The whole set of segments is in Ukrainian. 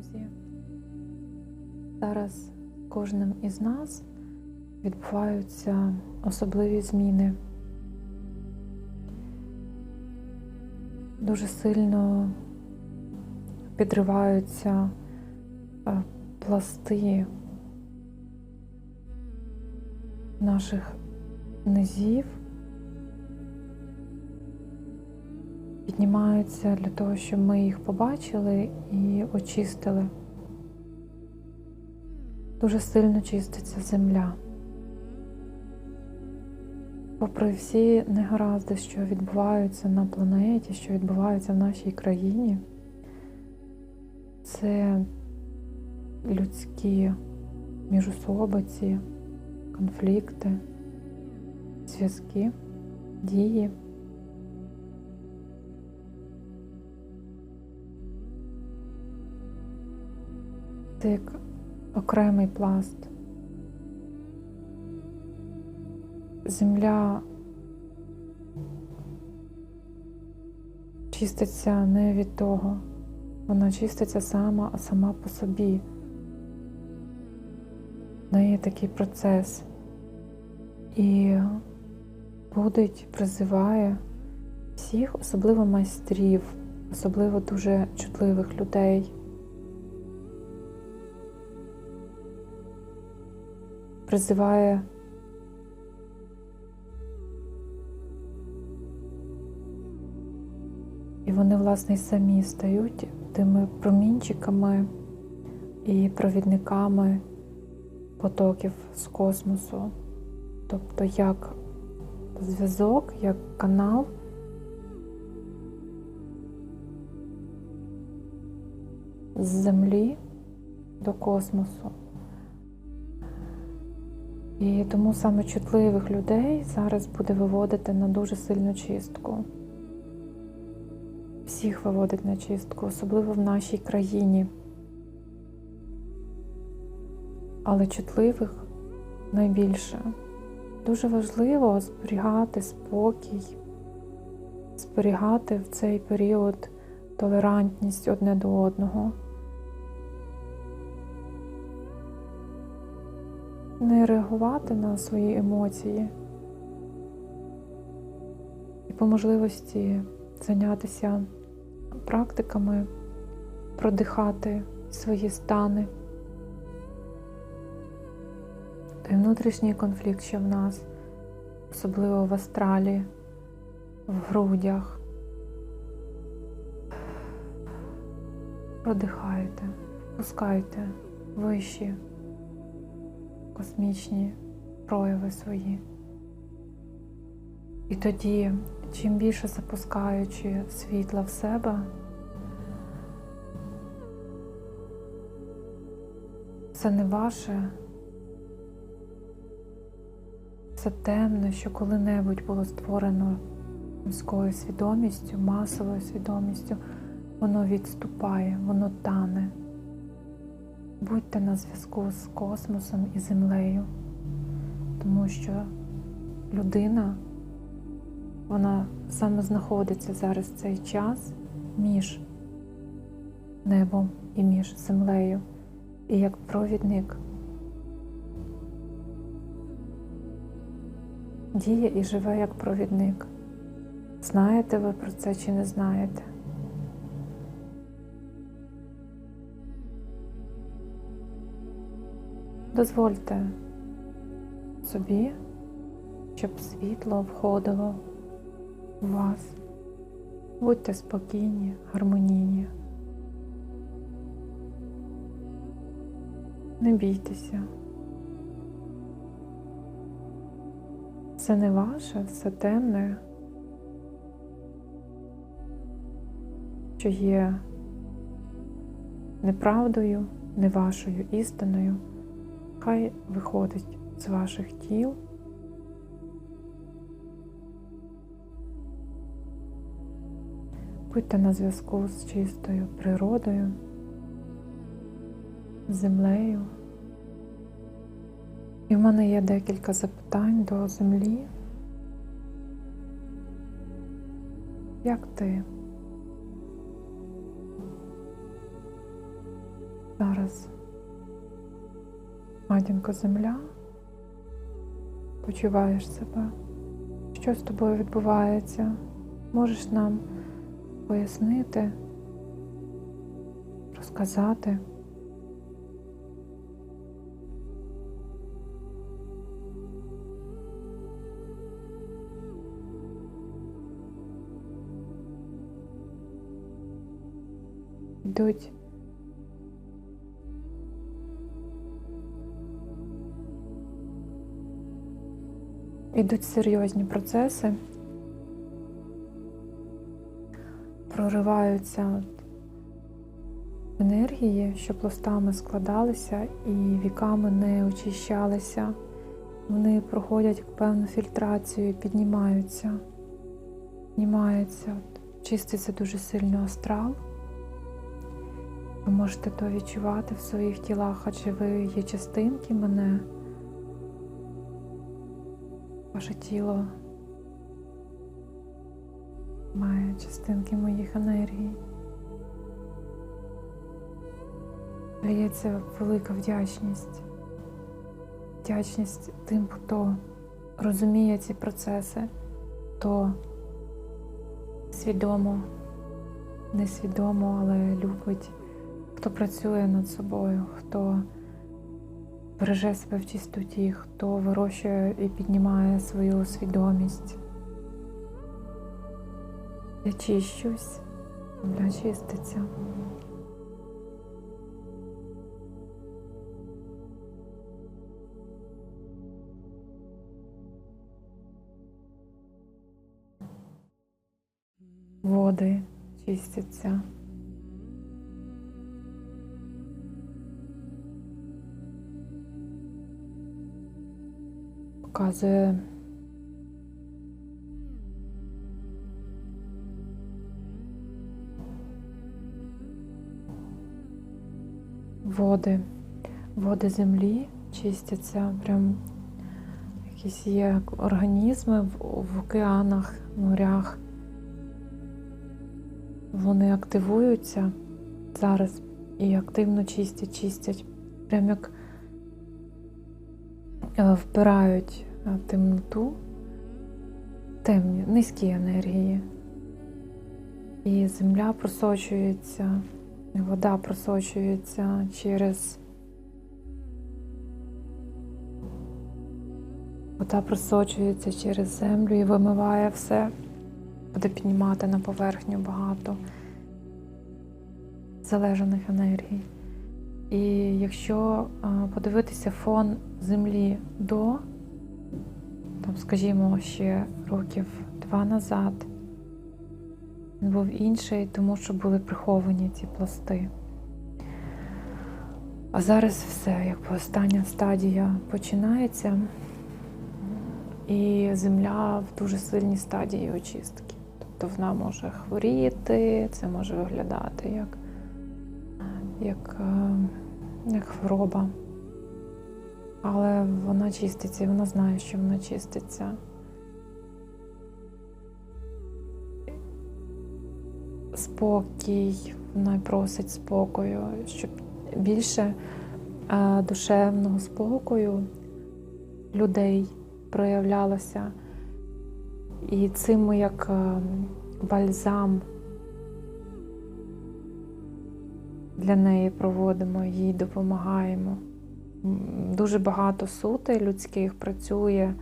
друзі. Зараз кожним із нас відбуваються особливі зміни. Дуже сильно підриваються е, пласти наших низів, піднімаються для того, щоб ми їх побачили і очистили. Дуже сильно чиститься земля. Попри всі негаразди, що відбуваються на планеті, що відбуваються в нашій країні, це людські міжособиці, конфлікти, зв'язки, дії. Це як окремий пласт. Земля чиститься не від того, вона чиститься сама, а сама по собі. В неї такий процес. І будить, призиває всіх, особливо майстрів, особливо дуже чутливих людей. Призиває І вони, власне, й самі стають тими промінчиками і провідниками потоків з космосу. Тобто як зв'язок, як канал. З землі до космосу. І тому саме чутливих людей зараз буде виводити на дуже сильну чистку. Всіх виводить на чистку, особливо в нашій країні. Але чутливих найбільше. Дуже важливо зберігати спокій, зберігати в цей період толерантність одне до одного. Не реагувати на свої емоції і по можливості зайнятися практиками, продихати свої стани. Той внутрішній конфлікт, що в нас, особливо в астралі, в грудях. Продихайте, впускайте вищі космічні прояви свої. І тоді, чим більше запускаючи світла в себе, це не ваше, це темне, що коли-небудь було створено міською свідомістю, масовою свідомістю, воно відступає, воно тане. Будьте на зв'язку з космосом і землею, тому що людина, вона саме знаходиться зараз в цей час між небом і між землею, і як провідник діє і живе як провідник. Знаєте ви про це чи не знаєте? Дозвольте собі, щоб світло входило в вас. Будьте спокійні, гармонійні. Не бійтеся. Це не ваше, все темне, що є неправдою, не вашою істиною. Хай виходить з ваших тіл. Будьте на зв'язку з чистою природою, землею. І в мене є декілька запитань до землі. Як ти? Зараз матінко земля, почуваєш себе, що з тобою відбувається, можеш нам пояснити, розказати. Йдуть Ідуть серйозні процеси, прориваються енергії, що пластами складалися і віками не очищалися. Вони проходять певну фільтрацію, піднімаються, піднімаються, чиститься дуже сильно астрал. Ви можете то відчувати в своїх тілах, адже ви є частинки мене. Ваше тіло має частинки моїх енергій. Ліється велика вдячність. Вдячність тим, хто розуміє ці процеси, хто свідомо, несвідомо, але любить, хто працює над собою, хто береже себе в чистоті, хто вирощує і піднімає свою свідомість. Я чищусь, земля чиститься. Води чистяться. Показує. Води, води землі чистяться, прям якісь є організми в, в океанах, морях. Вони активуються зараз і активно чистять, чистять, прям як е, вбирають е, темноту, темні, низькі енергії. І земля просочується, вода просочується через вода просочується через землю і вимиває все, буде піднімати на поверхню багато залежаних енергій. І якщо подивитися фон землі до, там, скажімо, ще років два назад, він був інший, тому що були приховані ці пласти. А зараз все, якби остання стадія починається, і земля в дуже сильній стадії очистки. Тобто вона може хворіти, це може виглядати як, як, е, як хвороба. Але вона чиститься і вона знає, що вона чиститься. Спокій, вона просить спокою, щоб більше е, душевного спокою людей проявлялося. І цим ми як е, бальзам для неї проводимо, їй допомагаємо. Дуже багато сутей людських працює,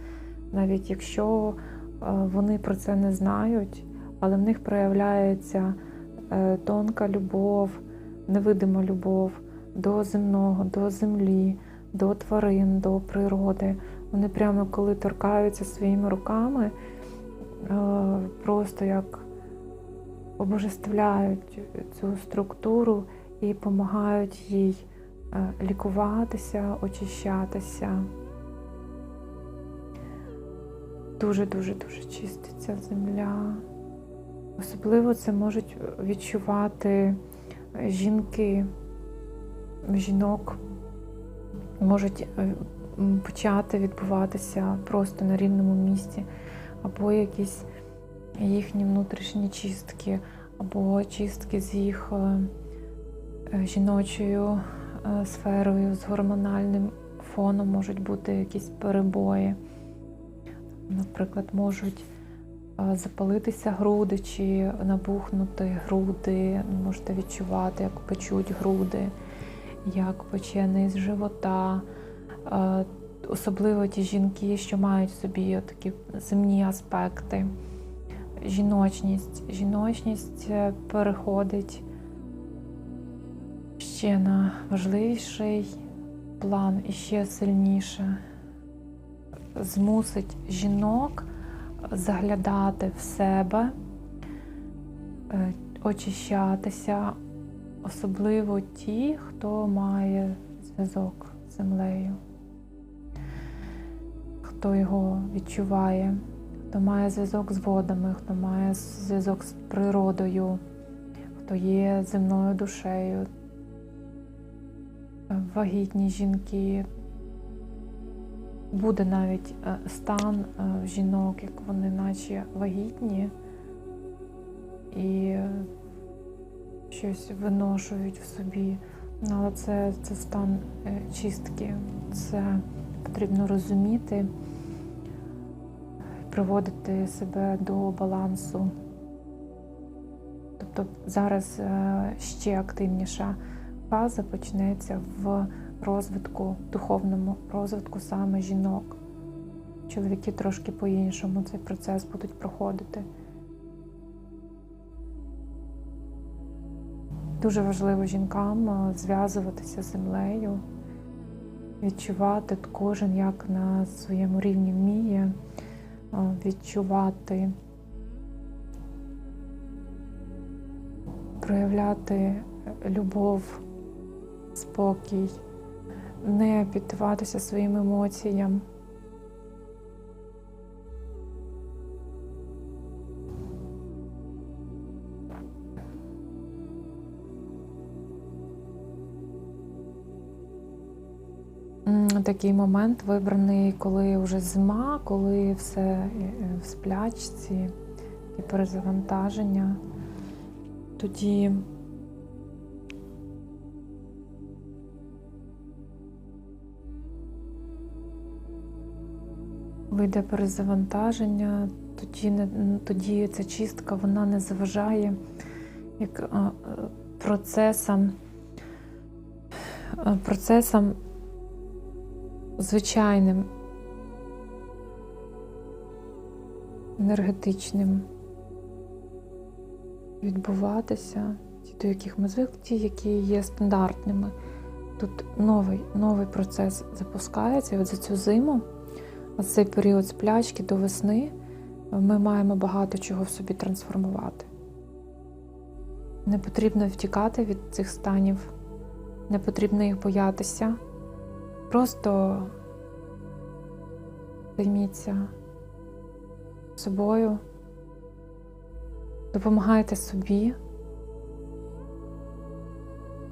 навіть якщо е, вони про це не знають, але в них проявляється е, тонка любов, невидима любов до земного, до землі, до тварин, до природи. Вони прямо коли торкаються своїми руками, е, просто як обожествляють цю структуру і допомагають їй лікуватися, очищатися. Дуже-дуже дуже чиститься земля. Особливо це можуть відчувати жінки, жінок можуть е, почати відбуватися просто на рівному місці, або якісь їхні внутрішні чистки, або чистки з їх е, е, жіночою е, сферою, з гормональним фоном можуть бути якісь перебої. Наприклад, можуть е, запалитися груди чи набухнути груди, можете відчувати, як печуть груди, як пече низ живота. Е, Особливо ті жінки, що мають в собі такі земні аспекти. Жіночність. Жіночність е, переходить ще на важливіший план і ще сильніше. Змусить жінок заглядати в себе, е, очищатися, особливо ті, хто має зв'язок з землею, хто його відчуває, хто має зв'язок з водами, хто має зв'язок з природою, хто є земною душею, вагітні жінки. Буде навіть е, стан е, жінок, як вони наче вагітні і щось виношують в собі. Ну, Але це, це стан е, чистки. Це потрібно розуміти, приводити себе до балансу. Тобто зараз ще активніша фаза почнеться в розвитку, духовному розвитку саме жінок. Чоловіки трошки по-іншому цей процес будуть проходити. Дуже важливо жінкам е, зв'язуватися з землею, відчувати кожен як на своєму рівні вміє, е, відчувати, проявляти любов, спокій, не піддаватися своїм емоціям. Такий момент вибраний, коли вже зима, коли все е, в сплячці і перезавантаження. Тоді вийде перезавантаження, тоді, не, тоді ця чистка вона не заважає як е, процесам, е, процесам звичайним енергетичним відбуватися, ті, до яких ми звикли, ті, які є стандартними. Тут новий, новий процес запускається. І от за цю зиму, цей період сплячки до весни, ми маємо багато чого в собі трансформувати. Не потрібно втікати від цих станів, не потрібно їх боятися. Просто займіться собою, допомагайте собі,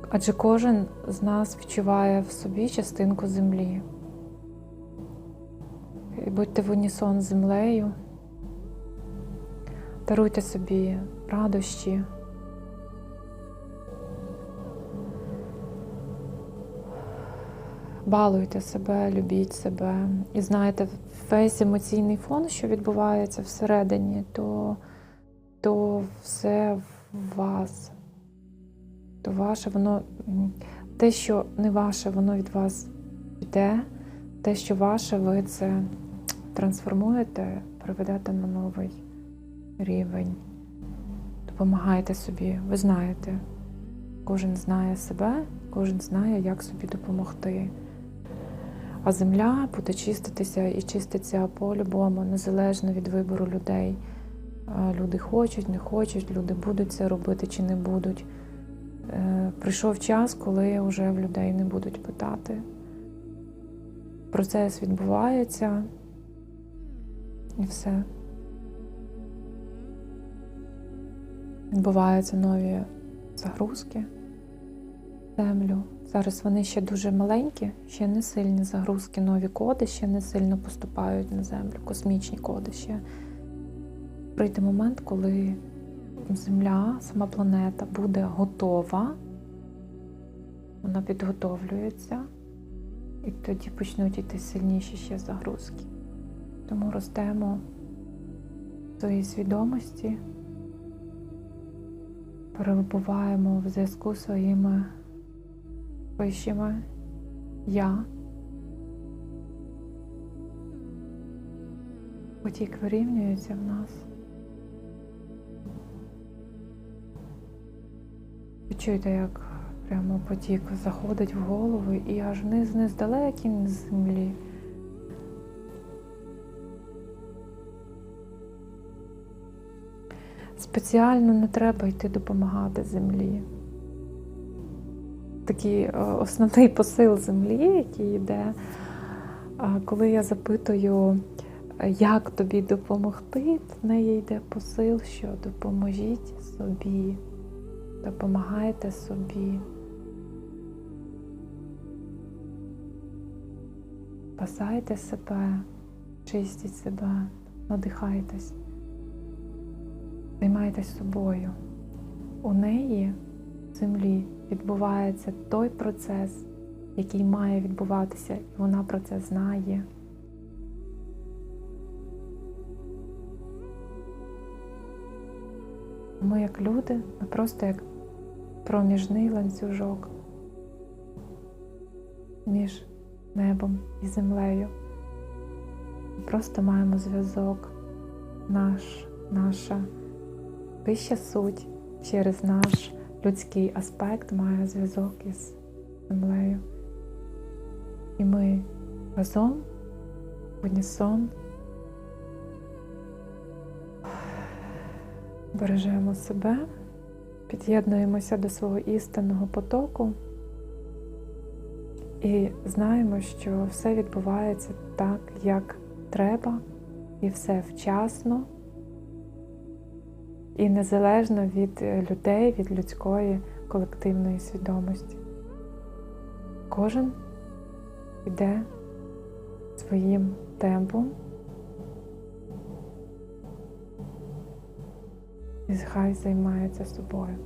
адже кожен з нас відчуває в собі частинку землі. Будьте в унісон з землею, даруйте собі радощі. Балуйте себе, любіть себе. І знаєте, весь емоційний фон, що відбувається всередині, то, то все в вас. То ваше, воно те, що не ваше, воно від вас йде. Те, що ваше, ви це трансформуєте, приведете на новий рівень. Допомагайте собі, ви знаєте. Кожен знає себе, кожен знає, як собі допомогти. А земля буде чиститися і чиститься по-любому, незалежно від вибору людей. Люди хочуть, не хочуть, люди будуть це робити чи не будуть. Е, Прийшов час, коли вже в людей не будуть питати. Процес відбувається і все. Відбуваються нові загрузки в землю. Зараз вони ще дуже маленькі, ще не сильні загрузки, нові коди ще не сильно поступають на землю, космічні коди ще. Прийде момент, коли Земля, сама планета буде готова вона підготовлюється, і тоді почнуть йти сильніші ще загрузки. Тому ростемо в своїй свідомості, перебуваємо в зв'язку зі своїми вищими я. Потік вирівнюється в нас. Відчуйте, як прямо потік заходить в голову і аж вниз вниз далекий з землі. Спеціально не треба йти допомагати землі. Такий е, основний посил землі, який йде, коли я запитую, як тобі допомогти, в неї йде посил, що допоможіть собі, допомагайте собі. Спасайте себе, чистіть себе, надихайтесь, займайтесь собою. У неї в землі відбувається той процес, який має відбуватися, і вона про це знає. Ми, як люди, ми просто як проміжний ланцюжок між небом і землею. Ми просто маємо зв'язок, наш, наша вища суть через наш людський аспект має зв'язок із землею. І ми разом в унісон бережемо себе, під'єднуємося до свого істинного потоку і знаємо, що все відбувається так, як треба, і все вчасно, і незалежно від людей, від людської колективної свідомості. Кожен йде своїм темпом. І хай займається собою.